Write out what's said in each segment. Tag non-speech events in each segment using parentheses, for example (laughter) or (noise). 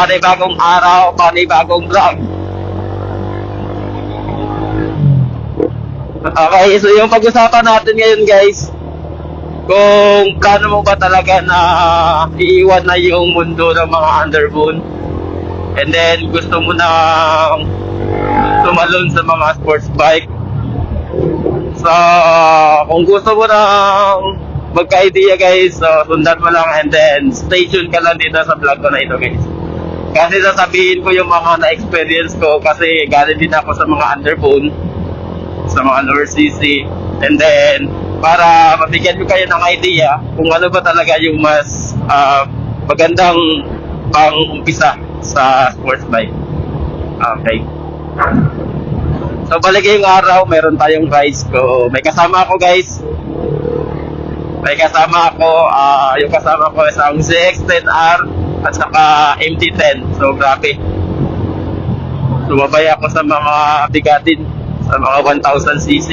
Panibagong araw, panibagong vlog. Okay, so yung pag-usapan natin ngayon guys, kung plano mo ba talaga na iiwan na yung mundo ng mga underbone and then gusto mo na tumalon sa mga sports bike. So, kung gusto mo na magka-idea guys, so sundan mo lang and then stay tuned ka lang dito sa vlog ko na ito guys. Kasi sasabihin ko yung mga na-experience ko kasi galing din ako sa mga underbone, sa mga lower CC, and then para mabigyan ko kayo ng idea kung ano ba talaga yung mas ah, magandang pang-umpisa sa sports bike. Okay. So balik yung araw, meron tayong rides ko. May kasama ako guys. May kasama ako, ah yung kasama ko isang ZX-10R at saka MT-10. So grabe. Sumabay ako sa mga bigatin, sa mga 1000cc.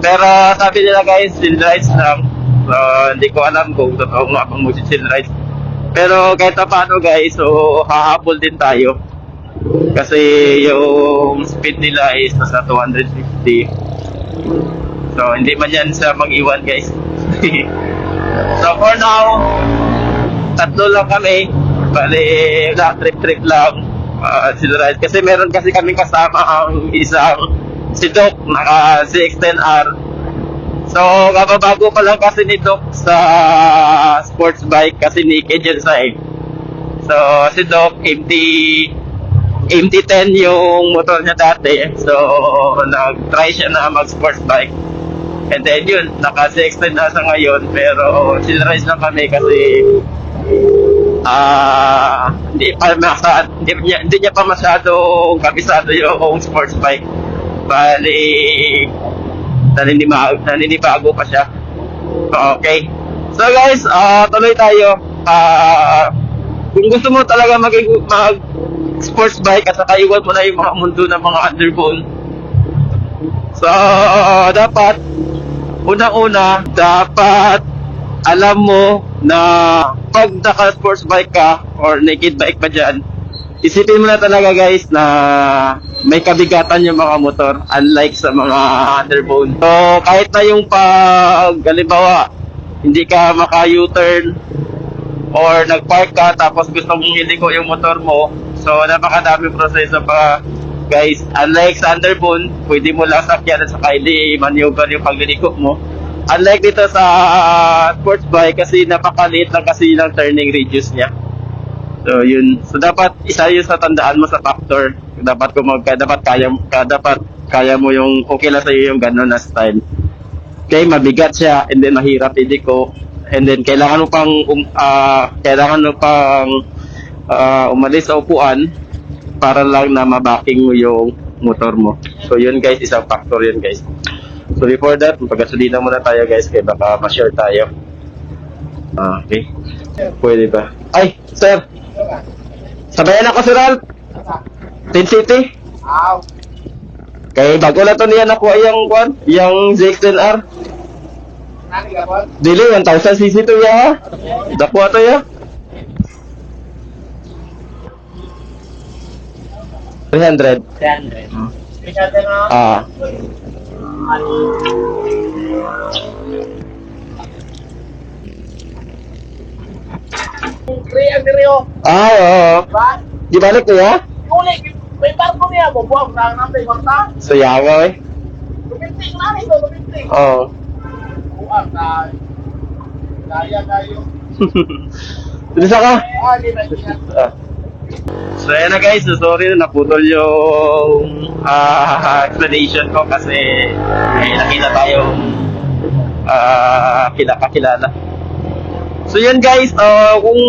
Pero sabi nila guys, chill rides lang. So hindi ko alam kung totoo nga kung mag-chill rides. Pero kahit pa paano guys, so hahabol din tayo. Kasi yung speed nila is nasa 250. So, hindi man yan sa mag-iwan, guys. (laughs) so, for now, tatlo lang kami. Bali, na trip-trip lang. Uh, ride. Kasi meron kasi kami kasama ang isang si Doc, naka CX-10R. So, kababago pa lang kasi ni Doc sa sports bike kasi naked yun sa eh. So, si Doc, MT MT-10 yung motor niya dati. So, nag-try siya na mag-sports bike. And then yun, naka-extend na sa ngayon. Pero rides lang kami kasi ah hindi pa masa, hindi, niya, hindi niya pa masyadong kabisado yung sports bike. Bali, naninibago, naninibago pa siya. Okay. So guys, ah tuloy tayo. Ah kung gusto mo talaga mag, mag sports bike at saka iwan mo na yung mga mundo ng mga underbone. So, dapat, unang-una, dapat alam mo na pag naka-sports bike ka or naked bike pa dyan, isipin mo na talaga guys na may kabigatan yung mga motor unlike sa mga underbone. So, kahit na yung pag, halimbawa, hindi ka maka-U-turn or nag-park ka tapos gusto mong iliko yung motor mo, So, napakadami proseso pa guys. Unlike sa underbone, pwede mo lang sakyan at saka hindi maneuver yung pagliliko mo. Unlike dito sa sports bike kasi napakaliit lang kasi ng turning radius niya. So, yun. So, dapat isa yun sa tandaan mo sa factor. Dapat kung magka, dapat kaya, ka, dapat kaya mo yung okay lang sa'yo yung gano'n na style. Okay, mabigat siya and then mahirap iliko. And then kailangan mo pang um, ah, kailangan mo pang ah, umalis sa upuan para lang na mabaking mo yung motor mo. So yun guys, isang factor yun guys. So before that, magpagasolina muna tayo guys kaya baka ma-share tayo. Ah, okay. Pwede ba? Ay, sir! Sabayan ako si Ralph! Tin City! Aw, Kay bago na to niya nakuha yung kwan, yung ZX-10R. nani ka po? Dili, 1000cc to ya ha? Dakuha to ya? 300. 300. Special din na. Ah. Ah, oo. Di balik ko ya? Uli, may barko niya mo. Buwag na natin. Basta. Sayaga eh. Tuminting na rin. Tuminting. Oo. Buwag na. Kaya kayo. Bisa (laughs) ka? Ah, di na. Ah. So ayan na guys, so sorry na naputol yung ah, explanation ko kasi may nakita tayong ah, kilaka-kilala. So yun guys, uh, kung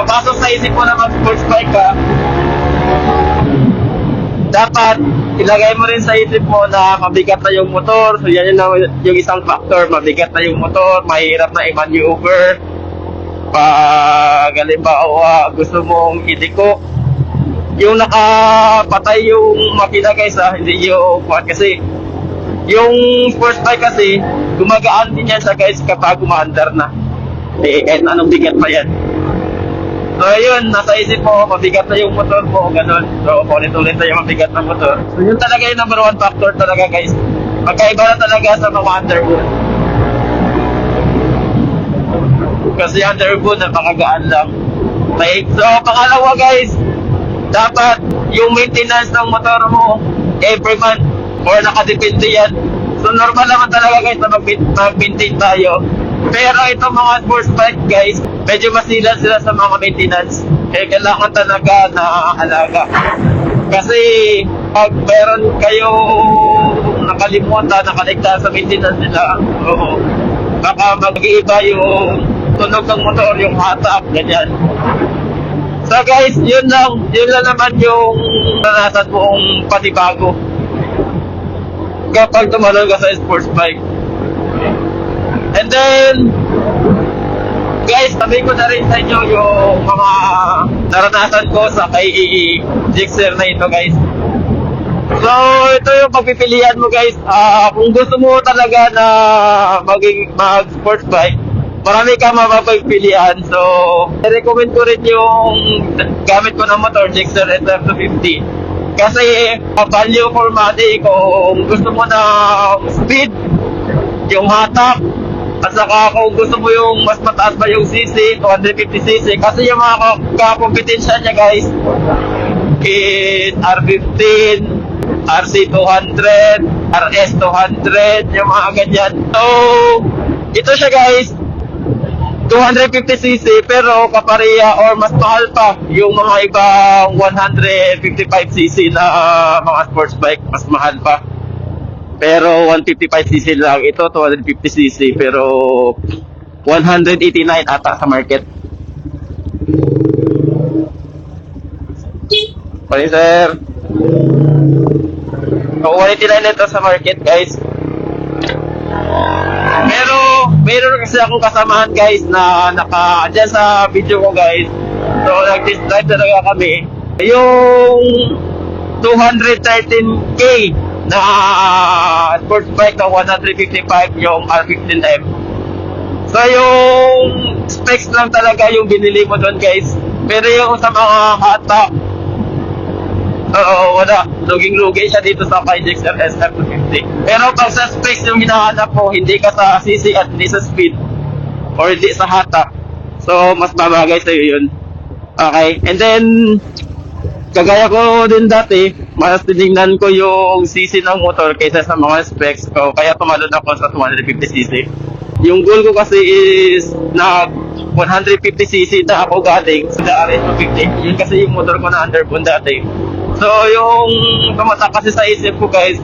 papasok sa isip mo na mag-sports bike ka, dapat ilagay mo rin sa isip mo na mabigat na yung motor. So yan yung, yung isang factor, mabigat na yung motor, mahirap na i-maneuver. Pag halimbawa gusto mong idiko, yung nakapatay yung makina guys ah, hindi yung kuwan kasi yung sports bike kasi gumagaan din yan sa guys kapag umaandar na. Eh, kahit na anong bigat pa yan. So, ayun, nasa isip ko, mabigat na yung motor ko, ganun. So, ulit-ulit na yung mabigat na motor. So, yun talaga yung number one factor talaga, guys. Magkaiba na talaga sa mga underwood. Kasi underwood, napakagaan lang. Okay, so, pangalawa, guys, dapat yung maintenance ng motor mo every month or nakadepende yan. So, normal naman talaga, guys, na mag- mag-maintain tayo. Pero itong mga sports bike guys, medyo masilan sila sa mga maintenance. Eh, kailangan talaga na alaga. Kasi pag meron kayo nakalimutan, nakaligtas sa maintenance nila, oo, baka mag-iiba yung tunog ng motor, yung hatak, ganyan. So guys, yun lang, yun lang naman yung naranasan mong panibago kapag tumalon ka sa sports bike. And then, guys, sabi ko na rin sa inyo yung mga naranasan ko sa kay Jixer na ito, guys. So, ito yung pagpipilian mo, guys. Ah, kung gusto mo talaga na maging mag-sports bike, marami kang mapapagpilian. So, i-recommend ko rin yung gamit ko ng motor, Jixer SF250. Kasi, value for money, kung gusto mo na speed, yung hatak, at saka kung gusto mo yung mas mataas pa yung CC, 250cc, kasi yung mga kakompetensya niya guys, is R15, RC200, RS200, yung mga ganyan. So, ito siya guys, 250cc pero kapareha or mas mahal pa yung mga ibang 155cc na mga sports bike, mas mahal pa. Pero 155cc lang. Ito 250cc pero 189 ata sa market. Sorry sir. So 189 ito sa market guys. Pero meron kasi akong kasamahan guys na naka dyan sa video ko guys. So nag-test drive talaga kami. Yung 213k na sports bike na 155 yung R15M. So yung specs lang talaga yung binili mo doon guys. Pero yung sa mga hatak, oo, wala. Luging-lugi siya dito sa Kydex SF250. Pero pag sa specs yung hinahanap mo, hindi ka sa CC at hindi sa speed or hindi sa hatak. So, mas babagay sa'yo yun. Okay. And then, kagaya ko din dati, mas tinignan ko yung CC ng motor kaysa sa mga specs ko. Kaya tumalon ako sa 250cc. Yung goal ko kasi is na 150cc na ako galing sa RS250. Yun kasi yung motor ko na underbone dati. So, yung tumatak kasi sa isip ko guys,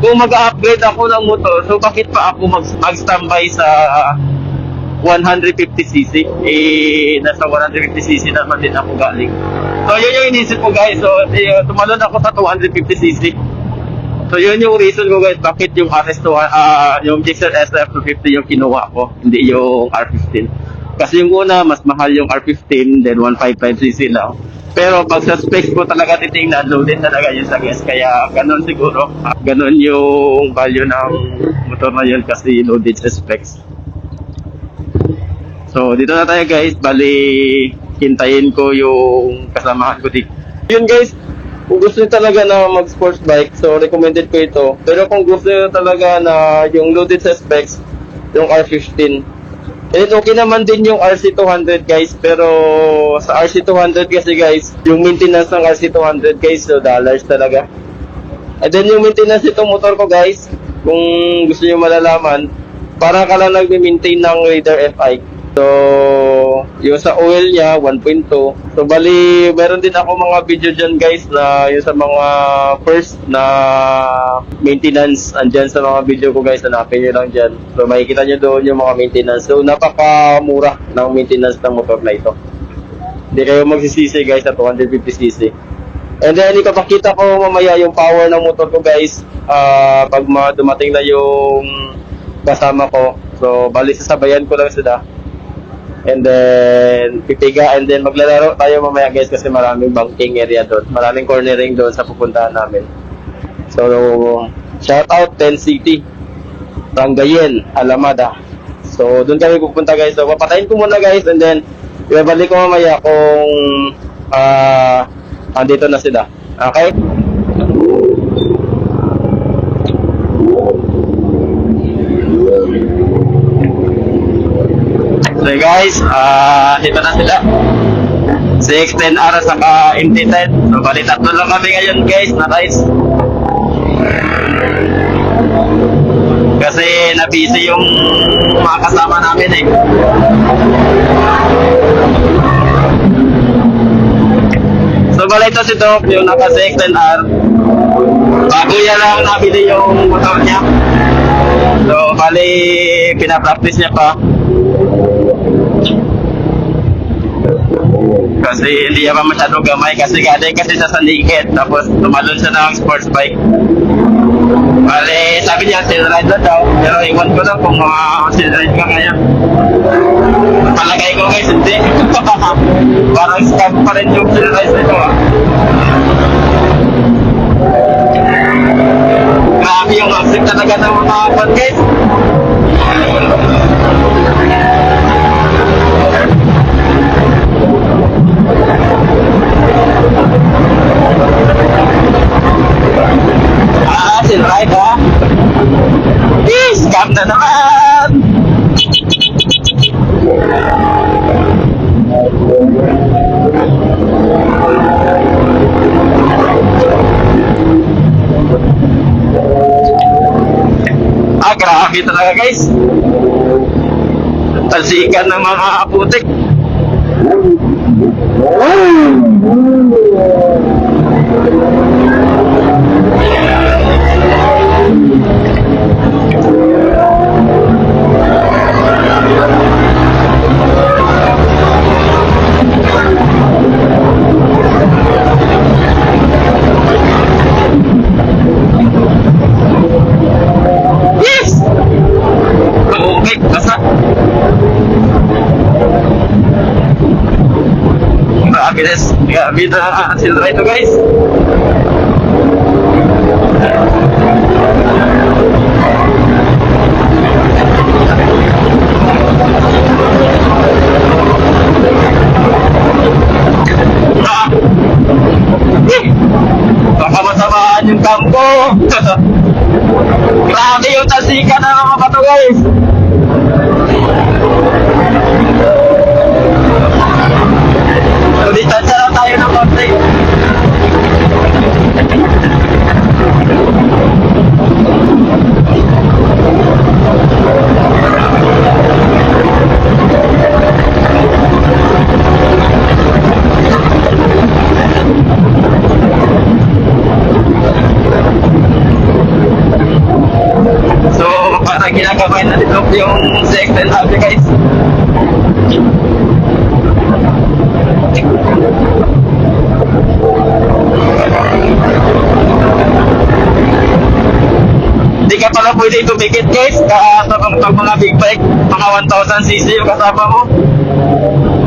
kung mag-upgrade ako ng motor, so bakit pa ako mag- mag-standby sa 150cc? Eh, nasa 150cc naman din ako galing. So, yun yung inisip ko guys. So, eh, tumalon ako sa 250cc. So, yun yung reason ko guys, bakit yung RS2, ah, yung Gixxer SF250 yung kinuha ko, hindi yung R15. Kasi yung una, mas mahal yung R15, then 155cc lang. Pero pag sa specs ko talaga titingnan, loaded talaga yun sa. Kaya ganun siguro. Ganun yung value ng motor na yun kasi loaded sa specs. So, dito na tayo guys. Bali, hintayin ko yung kasamahan ko dito. Yun guys, kung gusto nyo talaga na mag-sports bike, so recommended ko ito. Pero kung gusto nyo talaga na yung loaded sa specs, yung R15. And okay naman din yung RC200 guys, pero sa RC200 kasi guys, yung maintenance ng RC200 guys, so dollars talaga. And then yung maintenance itong motor ko guys, kung gusto nyo malalaman, para ka lang nag-maintain ng Raider FI. So, yung sa oil niya, 1.2. So, bali, meron din ako mga video dyan guys na yung sa mga first na maintenance andyan sa mga video ko guys, hanapin nyo lang dyan. So, makikita nyo doon yung mga maintenance. So, napakamura ng maintenance ng motor na ito. Hindi kayo magsisisi guys sa 250cc. And then, ipapakita ko mamaya yung power ng motor ko guys ah pag ma- dumating na yung kasama ko. So, bali sasabayan ko lang sila. And then, pipiga and then maglalaro tayo mamaya guys kasi maraming banking area doon. Maraming cornering doon sa pupuntahan namin. So, shout out 10 City. Rangayen, Alamada. So, doon kami pupunta guys. So, papatayin ko muna guys and then ibabalik ko mamaya kung ah andito na sila. Okay? So guys, ah dito na sila. 610R saka MT-10. So, bali tatlo lang kami ngayon guys na guys. Kasi na-busy yung mga kasama namin eh. So bali si Doc, yung naka 610R. Bago niya lang nabili yung motor niya. So bali pinapractice niya pa. Kasi hindi pa masyado gamay kasi galing kasi siya sa naked tapos tumalon siya ng sports bike. Bale, sabi niya ride na daw pero iwan ko lang kung uh, ride ka ngayon. Palagay ko guys hindi. (laughs) Parang scam pa rin yung ride nito ah. Grabe yung upset talaga ng mga fan guys. Talsikan ng mga putik. Yes! Des. Grabe na sila ito guys. Yung second happy guys. Hindi ka pala pwede tumikit guys ka pag pag mga big bike, mga 1000cc yung kasama mo.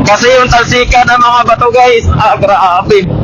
Kasi yung talsika ng mga bato guys, ah. Grabe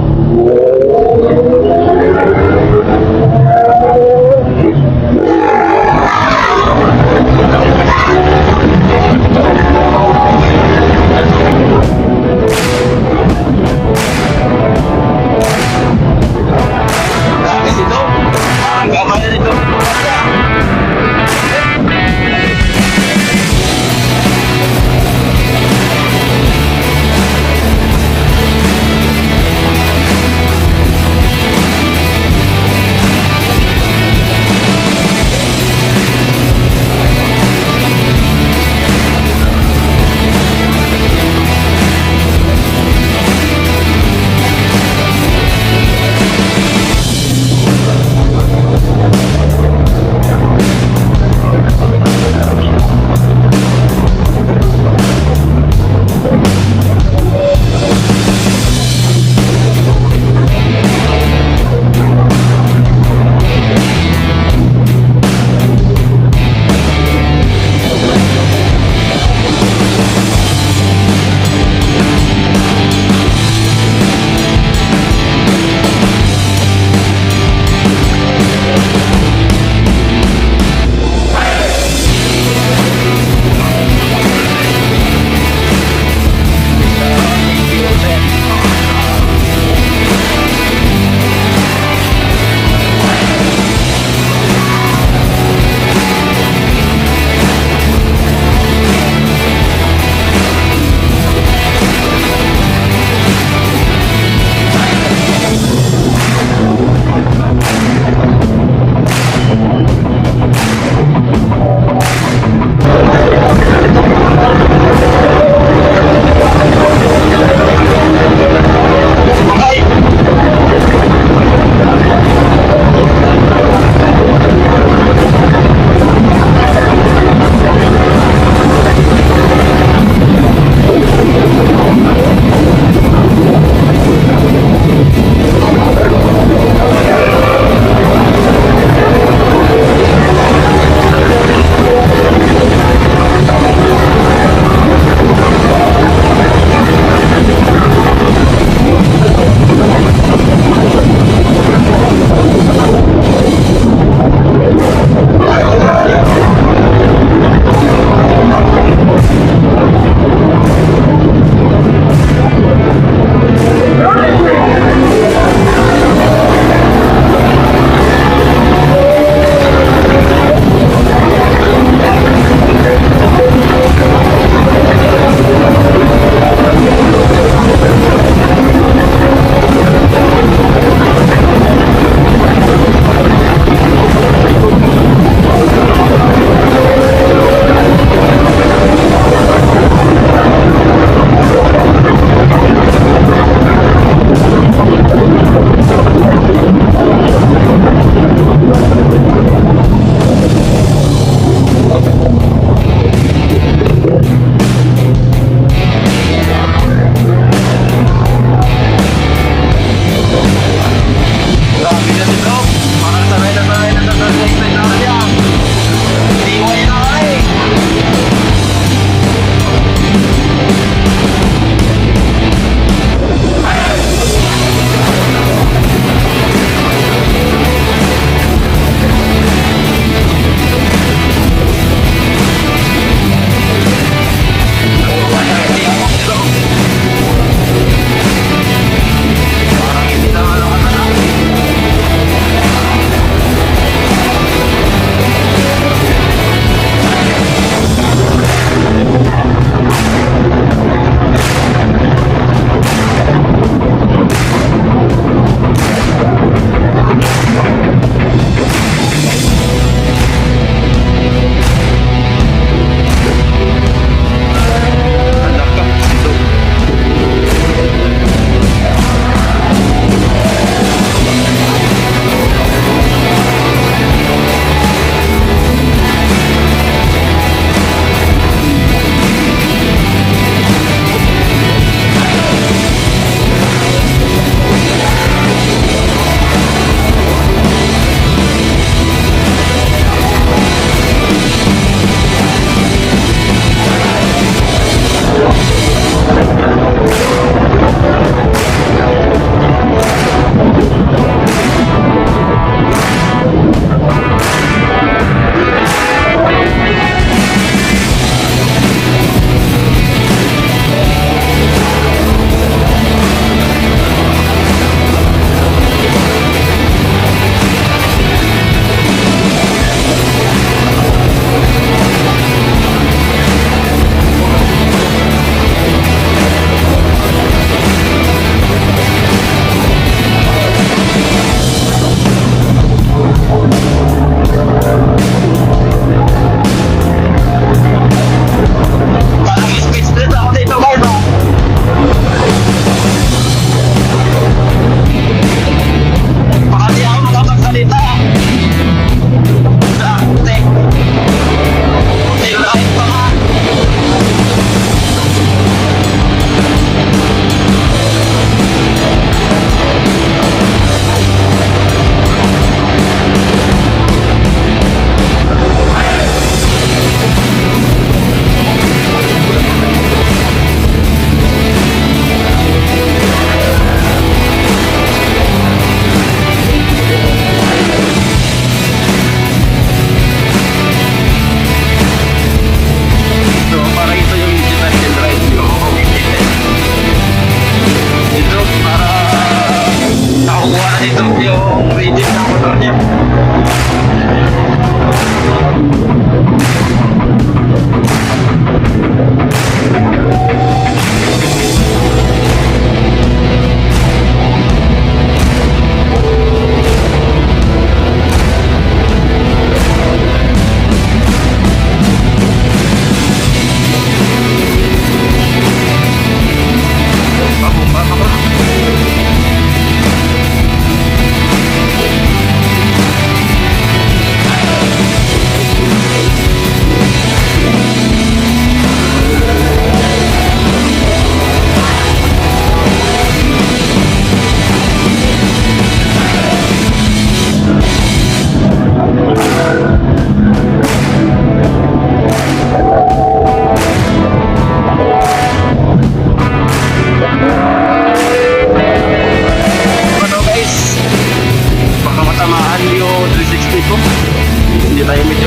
tayo medyo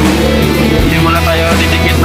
hindi muna tayo didikit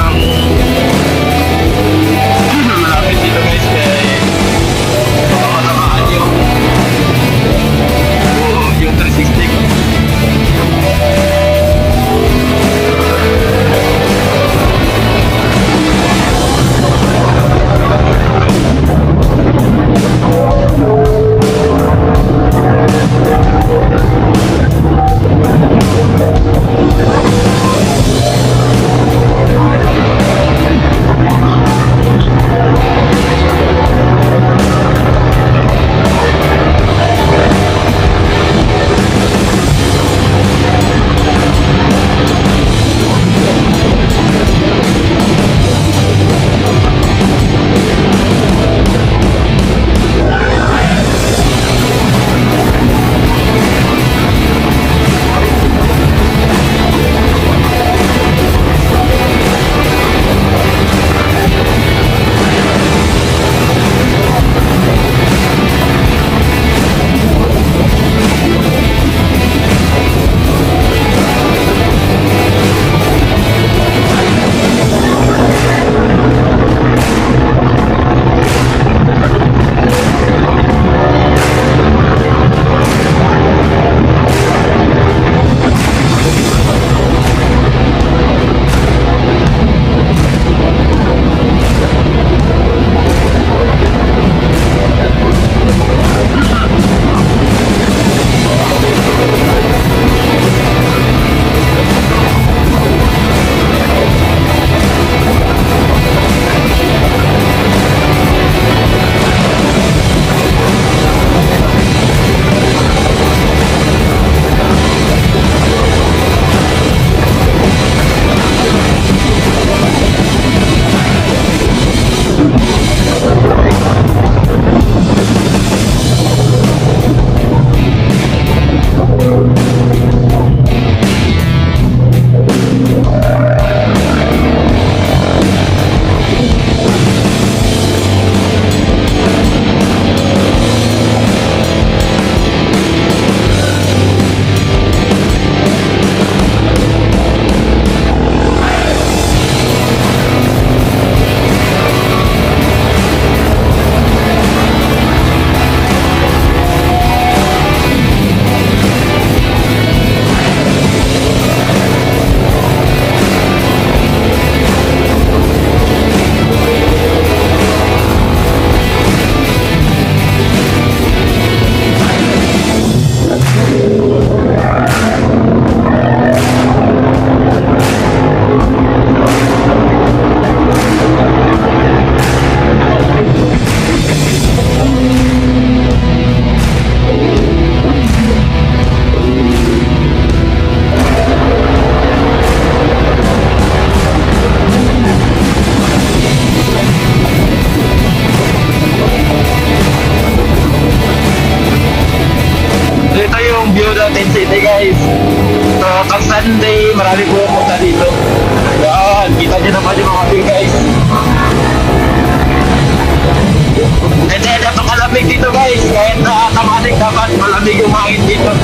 malamig yung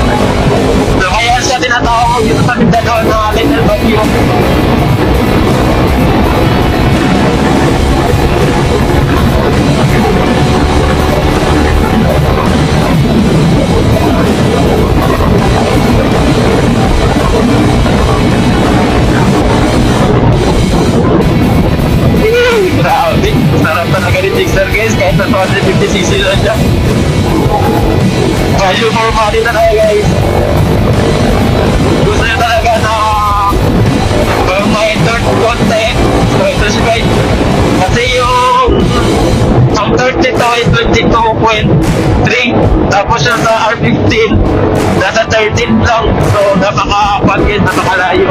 napakalayo.